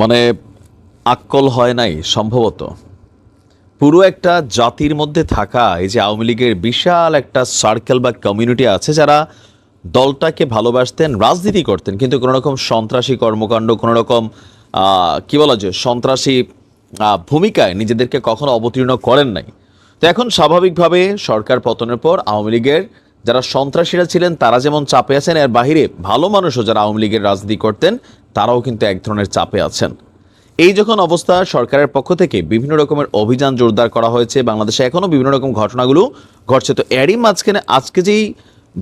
মানে আক্কল হয় নাই, সম্ভবত। পুরো একটা জাতির মধ্যে থাকা এই যে আওয়ামী লীগের বিশাল একটা সার্কেল বা কমিউনিটি আছে যারা দলটাকে ভালোবাসতেন, রাজনীতি করতেন, কিন্তু কোনো রকম সন্ত্রাসী কর্মকাণ্ড, কোনো রকম কী বলা যায়, সন্ত্রাসী ভূমিকায় নিজেদেরকে কখনো অবতীর্ণ করেন নাই। তো এখন স্বাভাবিকভাবে সরকার পতনের পর আওয়ামী লীগের যারা সন্ত্রাসীরা ছিলেন, তারা যেমন চাপে আছেন, এর বাহিরে ভালো মানুষও যারা আওয়ামী লীগের রাজনীতি করতেন তারাও কিন্তু এক ধরনের চাপে আছেন। এই যখন অবস্থা সরকারের পক্ষ থেকে বিভিন্ন রকমের অভিযান জোরদার করা হয়েছে, বাংলাদেশে এখনও বিভিন্ন রকম ঘটনাগুলো ঘটছে। তো এরই মাঝখানে আজকে যেই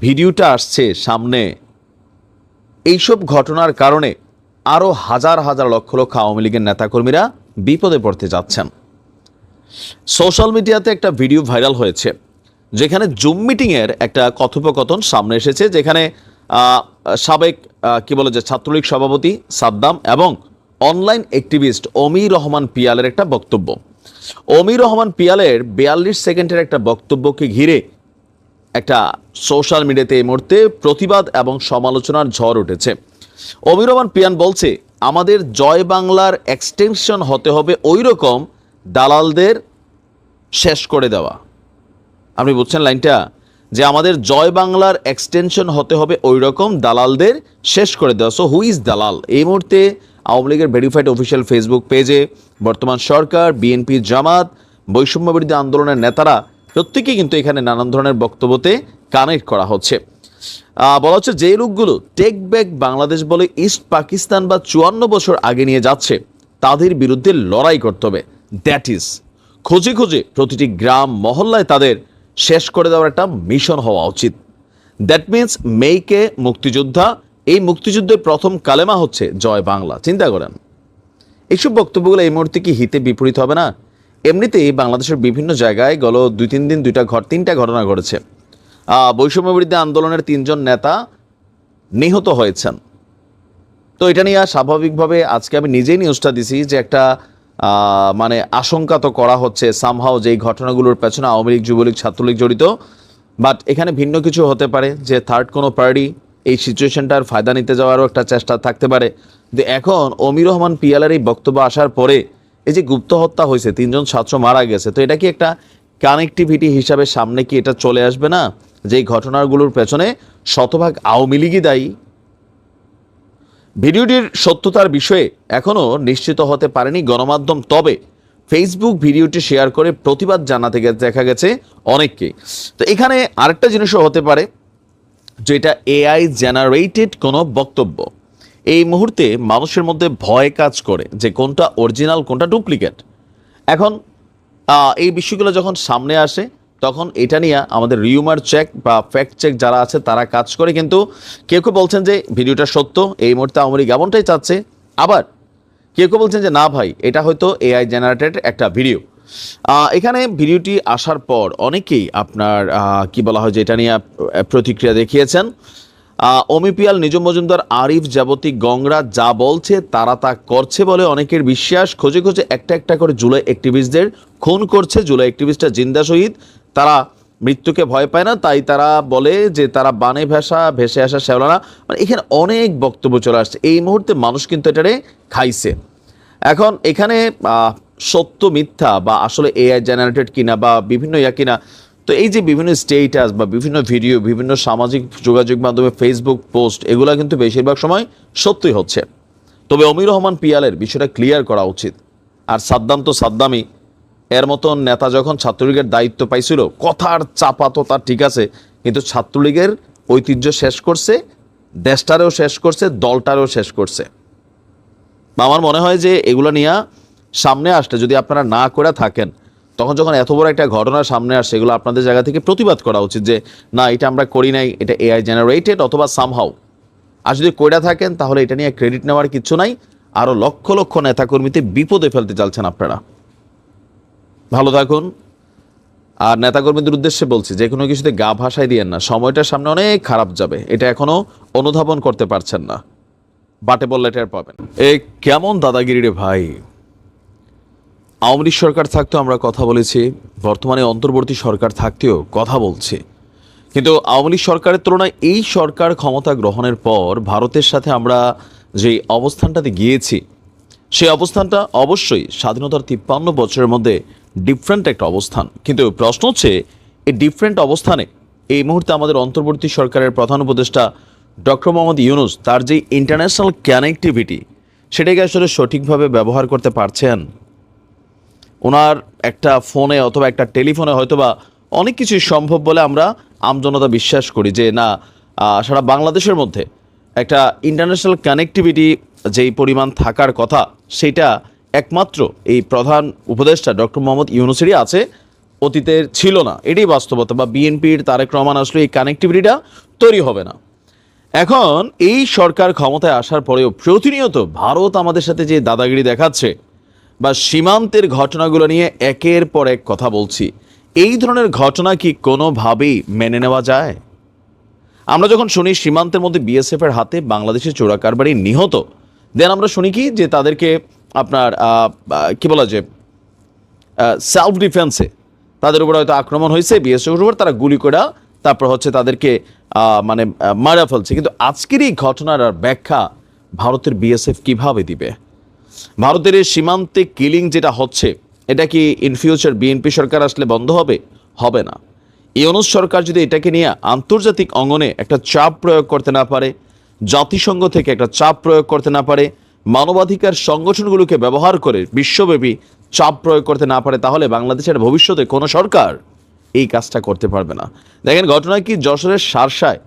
ভিডিওটা আসছে সামনে, এইসব ঘটনার কারণে আরও হাজার হাজার লক্ষ লক্ষ আওয়ামী লীগের নেতাকর্মীরা বিপদে পড়তে যাচ্ছেন। সোশ্যাল মিডিয়াতে একটা ভিডিও ভাইরাল হয়েছে, যেখানে জুম মিটিংয়ের একটা কথোপকথন সামনে এসেছে, যেখানে সাবেক কি বলে যে ছাত্রলীগ সভাপতি সাদ্দাম এবং অনলাইন অ্যাক্টিভিস্ট অমির রহমান পিয়ালের একটা বক্তব্য। অমির রহমান পিয়ালের বিয়াল্লিশ সেকেন্ডের একটা বক্তব্যকে ঘিরে একটা সোশ্যাল মিডিয়াতে এই মুহূর্তে প্রতিবাদ এবং সমালোচনার ঝড় উঠেছে। অমির রহমান পিয়ান বলছে, আমাদের জয় বাংলার এক্সটেনশন হতে হবে ওই রকম দালালদের শেষ করে দেওয়া। আপনি বুঝছেন লাইনটা? যে আমাদের জয় বাংলার এক্সটেনশন হতে হবে ওই রকম দালালদের শেষ করে দেওয়া। সো হু ইজ দালাল? এই মুহূর্তে আওয়ামী লীগের ভেরিফাইড অফিসিয়াল ফেসবুক পেজে বর্তমান সরকার বিএনপি জামাত বৈষম্য বিরোধী আন্দোলনের নেতারা প্রত্যেকেই কিন্তু এখানে নানান ধরনের বক্তব্যতে কানেক্ট করা হচ্ছে। বলা হচ্ছে যে লোকগুলো টেক ব্যাক বাংলাদেশ বলে ইস্ট পাকিস্তান বা চুয়ান্ন বছর আগে নিয়ে যাচ্ছে, তাদের বিরুদ্ধে লড়াই করতে হবে। দ্যাট ইজ খোঁজে খোঁজে প্রতিটি গ্রাম, মহল্লায় তাদের শেষ করে দেওয়ার একটা মিশন হওয়া উচিত। দ্যাট মিন্স মেইকে মুক্তিযোদ্ধা, এই মুক্তিযুদ্ধের প্রথম কালেমা হচ্ছে জয় বাংলা। চিন্তা করেন। এইসব বক্তব্যগুলো এই মুহূর্তে কি হিতে বিপরীত হবে না? এমনিতেই বাংলাদেশের বিভিন্ন জায়গায় গেল দুই তিন দিন দুইটা ঘর তিনটা ঘটনা ঘটেছে। বৈষম্য বিরুদ্ধে আন্দোলনের তিনজন নেতা নিহত হয়েছেন। তো এটা নিয়ে স্বাভাবিকভাবে আজকে আমি নিজেই নিউজটা দিছি যে একটা মানে আশঙ্কা তো করা হচ্ছে সামহাও যে এই ঘটনাগুলোর পেছনে আওয়ামী লীগ, যুবলীগ, ছাত্রলীগ জড়িত। বাট এখানে ভিন্ন কিছু হতে পারে যে থার্ড কোনো পার্টি এই সিচুয়েশনটার ফায়দা নিতে যাওয়ারও একটা চেষ্টা থাকতে পারে। যে এখন অমির রহমান পিয়ালের এই বক্তব্য আসার পরে এই যে গুপ্ত হত্যা হয়েছে, তিনজন ছাত্র মারা গেছে, তো এটা কি একটা কানেক্টিভিটি হিসাবে সামনে কি এটা চলে আসবে না? যে ঘটনাগুলোর পেছনে শতভাগ আওয়ামী লীগই দায়ী ভিডিওটির সত্যতার বিষয়ে এখনও নিশ্চিত হতে পারেনি গণমাধ্যম, তবে ফেসবুক ভিডিওটি শেয়ার করে প্রতিবাদ জানাতে গে- দেখা গেছে অনেককেই। তো এখানে আরেকটা জিনিসও হতে পারে, যেটা এআই জেনারেটেড কোনো বক্তব্য। এই মুহূর্তে মানুষের মধ্যে ভয় কাজ করে যে কোনটা অরিজিনাল কোনটা ডুপ্লিকেট এখন এই বিষয়গুলো যখন সামনে আসে তখন এটা নিয়ে আমাদের রিউমার চেক বা ফ্যাক্ট চেক যারা আছে, তারা কাজ করে। কিন্তু কেউ কেউ বলছেন যে, ভিডিওটা সত্য, এই মুহূর্তে আওয়ামী লীগ এমনটাই চাচ্ছে। আবার কেউ কেউ বলছেন যে, না ভাই, এটা হয়তো এআই জেনারেটেড একটা ভিডিও এখানে ভিডিওটি আসার পর অনেকেই আপনার কি বলা হয় যে, এটা নিয়ে প্রতিক্রিয়া দেখিয়েছেন। অমিপিয়াল নিজ মজুমদার, আরিফ, জাবতি গংরা যা বলছে, তারা তা করছে বলে অনেকের বিশ্বাস। খোঁজে খোঁজে একটা একটা করে জুলাই অ্যাক্টিভিস্টদের খুন করছে জুলাই অ্যাক্টিভিস্টরা জিন্দা শহীদ। তারা মৃত্যুকে ভয় পায় না, তাই তারা বলে যে তারা বানে ভেসা ভেসে আসা শ্যাওলানা। মানে এখানে অনেক বক্তব্য চলে আসছে। এই মুহূর্তে মানুষ কিন্তু এটারে খাইছে। এখন এখানে সত্য মিথ্যা বা আসলে এআই জেনারেটেড কিনা বা বিভিন্ন ইয়া কিনা, তো এই যে বিভিন্ন স্টেটাস বা বিভিন্ন ভিডিও বিভিন্ন সামাজিক যোগাযোগ মাধ্যমে ফেসবুক পোস্ট এগুলো কিন্তু বেশিরভাগ সময় সত্যই হচ্ছে। তবে অমির রহমান পিয়ালের বিষয়টা ক্লিয়ার করা উচিত। আর সাদ্দাম তো সাদ্দামই। এর মতন নেতা যখন ছাত্রলীগের দায়িত্ব পাইছিল, কথার চাপা তো তার ঠিক আছে, কিন্তু ছাত্রলীগের ঐতিহ্য শেষ করছে, দেশটারেও শেষ করছে, দলটারেও শেষ করছে। আমার মনে হয় যে এগুলো নিয়ে সামনে আসলে যদি আপনারা না করে থাকেন, তখন যখন এত বড় একটা ঘটনা সামনে আসে, এগুলো আপনাদের জায়গা থেকে প্রতিবাদ করা উচিত যে, না, এটা আমরা করি নাই, এটা এআই জেনারেটেড অথবা সামহাও আর যদি কইরা থাকেন, তাহলে এটা নিয়ে ক্রেডিট নেওয়ার কিচ্ছু নাই, আরও লক্ষ লক্ষ নেতাকর্মীতে বিপদে ফেলতে চালছেন আপনারা। ভালো থাকুন। আর নেতাকর্মীদের উদ্দেশ্যে বলছি, যে কোনো কিছুতে গা ভাসায় দিয়েন না। সময়টার সামনে অনেক খারাপ যাবে। এটা এখনও অনুধাবন করতে পারছেন না। বাটে বললে টের পাবেন। এ কেমন দাদাগিরি রে ভাই? আওয়ামী সরকার থাকতেও আমরা কথা বলেছি। বর্তমানে অন্তর্বর্তী সরকার থাকতেও কথা বলছি। কিন্তু আওয়ামী সরকারের তুলনায় এই সরকার ক্ষমতা গ্রহণের পর ভারতের সাথে আমরা যে অবস্থানটাতে গিয়েছি, সেই অবস্থানটা অবশ্যই স্বাধীনতার তিপ্পান্ন বছরের মধ্যে ডিফারেন্ট একটা অবস্থান। কিন্তু প্রশ্ন হচ্ছে, এই ডিফারেন্ট অবস্থানে এই মুহূর্তে আমাদের অন্তর্বর্তী সরকারের প্রধান উপদেষ্টা ডক্টর মোহাম্মদ ইউনুস তার যে ইন্টারন্যাশনাল কানেক্টিভিটি সেটাকে আসলে সঠিকভাবে ব্যবহার করতে পারছেন? ওনার একটা ফোনে অথবা একটা টেলিফোনে হয়তোবা অনেক কিছুই সম্ভব বলে আমরা আমজনতা বিশ্বাস করি যে, না সারা বাংলাদেশের মধ্যে একটা ইন্টারন্যাশনাল কানেক্টিভিটি যেই পরিমাণ থাকার কথা, সেটা একমাত্র এই প্রধান উপদেষ্টা ডক্টর মোহাম্মদ ইউনুসেরই আছে, অতীতের ছিল না। এটাই বাস্তবতা বা বিএনপির তারেক রহমান আসলে এই কানেক্টিভিটিটা তৈরি হবে না। এখন এই সরকার ক্ষমতায় আসার পরেও প্রতিনিয়ত ভারত আমাদের সাথে যে দাদাগিরি দেখাচ্ছে বা সীমান্তের ঘটনাগুলো নিয়ে একের পর এক কথা বলছি, এই ধরনের ঘটনা কি কোনোভাবেই মেনে নেওয়া যায়? আমরা যখন শুনি সীমান্তের মধ্যে বিএসএফ এর হাতে বাংলাদেশের চোরা কারবারি নিহত, দেন আমরা শুনি কি যে তাদেরকে আপনার কি বলা যায় সেলফ ডিফেন্সে তাদের উপর হয়তো আক্রমণ হয়েছে, বিএসএফের উপর, তারা গুলি করে, তারপর হচ্ছে তাদেরকে মানে মারা ফেলছে। কিন্তু আজকের এই ঘটনার আর ব্যাখ্যা ভারতের বিএসএফ কীভাবে দিবে? ভারতের এই সীমান্তে কিলিং যেটা হচ্ছে, এটা কি ইন ফিউচার বিএনপি সরকার আসলে বন্ধ হবে? হবে না। ইউনুস সরকার যদি এটাকে নিয়ে আন্তর্জাতিক অঙ্গনে একটা চাপ প্রয়োগ করতে না পারে, জাতিসংঘ থেকে একটা চাপ প্রয়োগ করতে না পারে মানবাধিকার সংগঠনগুলোকে ব্যবহার করে বিশ্বব্যাপী চাপ প্রয়োগ করতে না পারে, তাহলে বাংলাদেশের ভবিষ্যতে কোনো সরকার এই কাজটা করতে পারবে না। দেখেন, ঘটনা কি? যশোরের সারসায়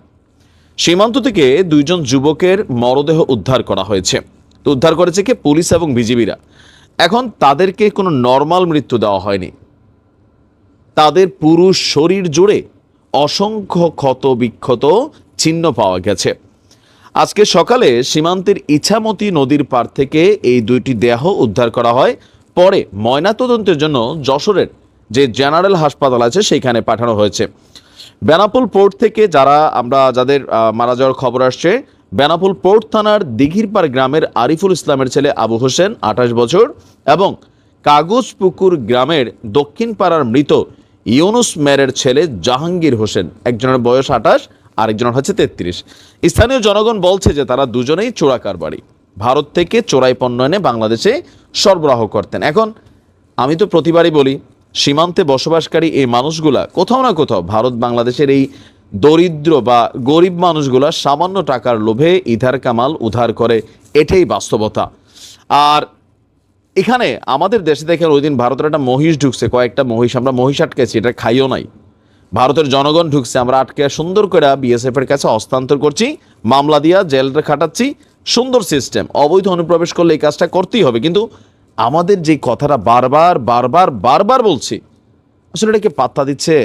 সীমান্ত থেকে দুইজন যুবকের মরদেহ উদ্ধার করা হয়েছে। তো উদ্ধার করেছে কে? পুলিশ এবং বিজিবিরা। এখন তাদেরকে কোনো নর্মাল মৃত্যু দেওয়া হয়নি। তাদের পুরুষ শরীর জুড়ে অসংখ্য ক্ষত বিক্ষত চিহ্ন পাওয়া গেছে। আজকে সকালে সীমান্তের ইছামতি নদীর পার থেকে এই দুইটি দেহ উদ্ধার করা হয়। পরে ময়নাতদন্তের জন্য যশোরের যে জেনারেল হাসপাতাল আছে, সেইখানে পাঠানো হয়েছে। বেনাপোল পোর্ট থেকে যারা আমরা, যাদের মারা যাওয়ার খবর আসছে, বেনাপোল পোর্ট থানার দিঘিরপাড় গ্রামের আরিফুল ইসলামের ছেলে আবু হোসেন, আঠাশ বছর, এবং কাগজপুকুর গ্রামের দক্ষিণ পাড়ার মৃত ইউনুস মেরের ছেলে জাহাঙ্গীর হোসেন, একজনের বয়স আঠাশ আরেকজনের হচ্ছে তেত্রিশ। স্থানীয় জনগণ বলছে যে তারা দুজনেই চোরাকার বাড়ি ভারত থেকে চোরাই পণ্য এনে বাংলাদেশে সরবরাহ করতেন। এখন আমি তো প্রতিবারই বলি, সীমান্তে বসবাসকারী এই মানুষগুলা কোথাও না কোথাও ভারত বাংলাদেশের এই দরিদ্র বা গরিব মানুষগুলা সামান্য টাকার লোভে ইধার কামাল উধার করে, এটাই বাস্তবতা। আর এখানে আমাদের দেশে দেখেন ওই দিন ভারতের একটা মহিষ ঢুকছে, কয়েকটা মহিষ, আমরা মহিষ আটকেছি, এটা খাইও নাই। ভারতের জনগণ ঢুকছে, আমরা আটকে সুন্দর করে বিএসএফ এর কাছে হস্তান্তর করছি, মামলা দিয়া জেলটা খাটাচ্ছি, সুন্দর সিস্টেম অবৈধ অনুপ্রবেশ করলে এই কাজটা করতেই হবে। কিন্তু আমাদের যে কথাটা বারবার বারবার বারবার বলছি, আসলে এটাকে পাত্তা দিচ্ছে?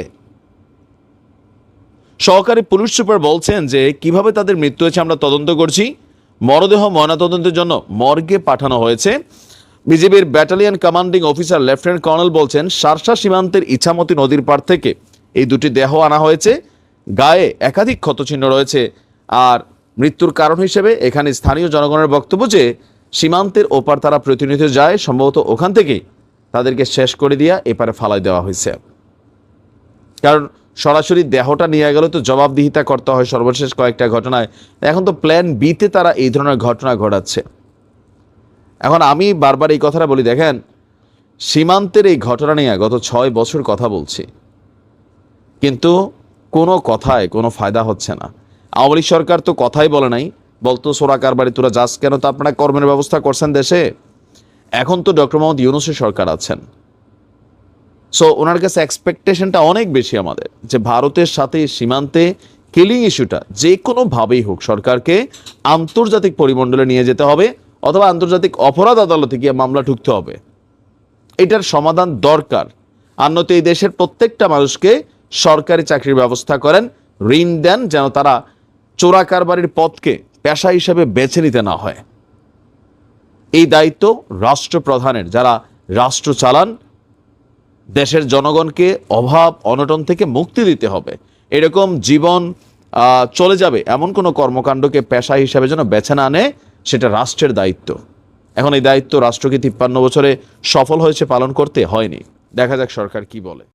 সহকারী পুলিশ সুপার বলছেন যে, কীভাবে তাদের মৃত্যু হয়েছে আমরা তদন্ত করছি, মরদেহ ময়নাতদন্তের জন্য মর্গে পাঠানো হয়েছে। বিজেপির battalion commanding officer lieutenant colonel বলছেন, সারসা সীমান্তের ইছামতি নদীর পার থেকে এই দুটি দেহ আনা হয়েছে। গায়ে একাধিক ক্ষতচিহ্ন রয়েছে। আর মৃত্যুর কারণ হিসেবে এখানে স্থানীয় জনগণের বক্তব্য যে, সীমান্তের ওপার তারা প্রতিনিধিত্ব যায়, সম্ভবত ওখান থেকেই তাদেরকে শেষ করে দিয়া এপারে ফালাই দেওয়া হয়েছে। কারণ সরাসরি দেহটা নিয়ে গেলে তো জবাবদিহিতা করতে হয় সর্বশেষ কয়েকটা ঘটনায়। এখন তো প্ল্যান বিতে তারা এই ধরনের ঘটনা ঘটাচ্ছে। এখন আমি বারবার এই কথাটা বলি, দেখেন, সীমান্তের এই ঘটনা নিয়ে গত ছয় বছর কথা বলছি। কিন্তু কোনো কথায় কোনো ফায়দা হচ্ছে না। আওয়ামী সরকার তো কথাই বলে নাই, বলতো সোরা কারবারি, তোরা যাস কেন? তো আপনারা কর্মের ব্যবস্থা করছেন দেশে? এখন তো ডক্টর মোহাম্মদ ইউনুসের সরকার আছেন। সো ওনার কাছে এক্সপেকটেশনটা অনেক বেশি আমাদের, যে ভারতের সাথে সীমান্তে কিলিং ইস্যুটা যে কোনোভাবেই হোক সরকারকে আন্তর্জাতিক পরিমণ্ডলে নিয়ে যেতে হবে, অথবা আন্তর্জাতিক অপরাধ আদালতে গিয়ে মামলা ঢুকতে হবে। এটার সমাধান দরকার। আর এই দেশের প্রত্যেকটা মানুষকে সরকারি চাকরির ব্যবস্থা করেন, ঋণ দেন যেন তারা চোরা কারবারির পথকে পেশা হিসেবে বেছে নিতে না হয়। এই দায়িত্ব রাষ্ট্রপ্রধানের। যারা রাষ্ট্র চালান, দেশের জনগণকে অভাব, অনটন থেকে মুক্তি দিতে হবে। এরকম জীবন চলে যাবে এমন কোনো কর্মকাণ্ডকে পেশা হিসাবে যেন বেছে না নেয়, সেটা রাষ্ট্রের দায়িত্ব। এখন এই দায়িত্ব রাষ্ট্রকে তিপ্পান্ন বছরে সফল হয়েছে, পালন করতে হয়নি। দেখা যাক সরকার কি বলে।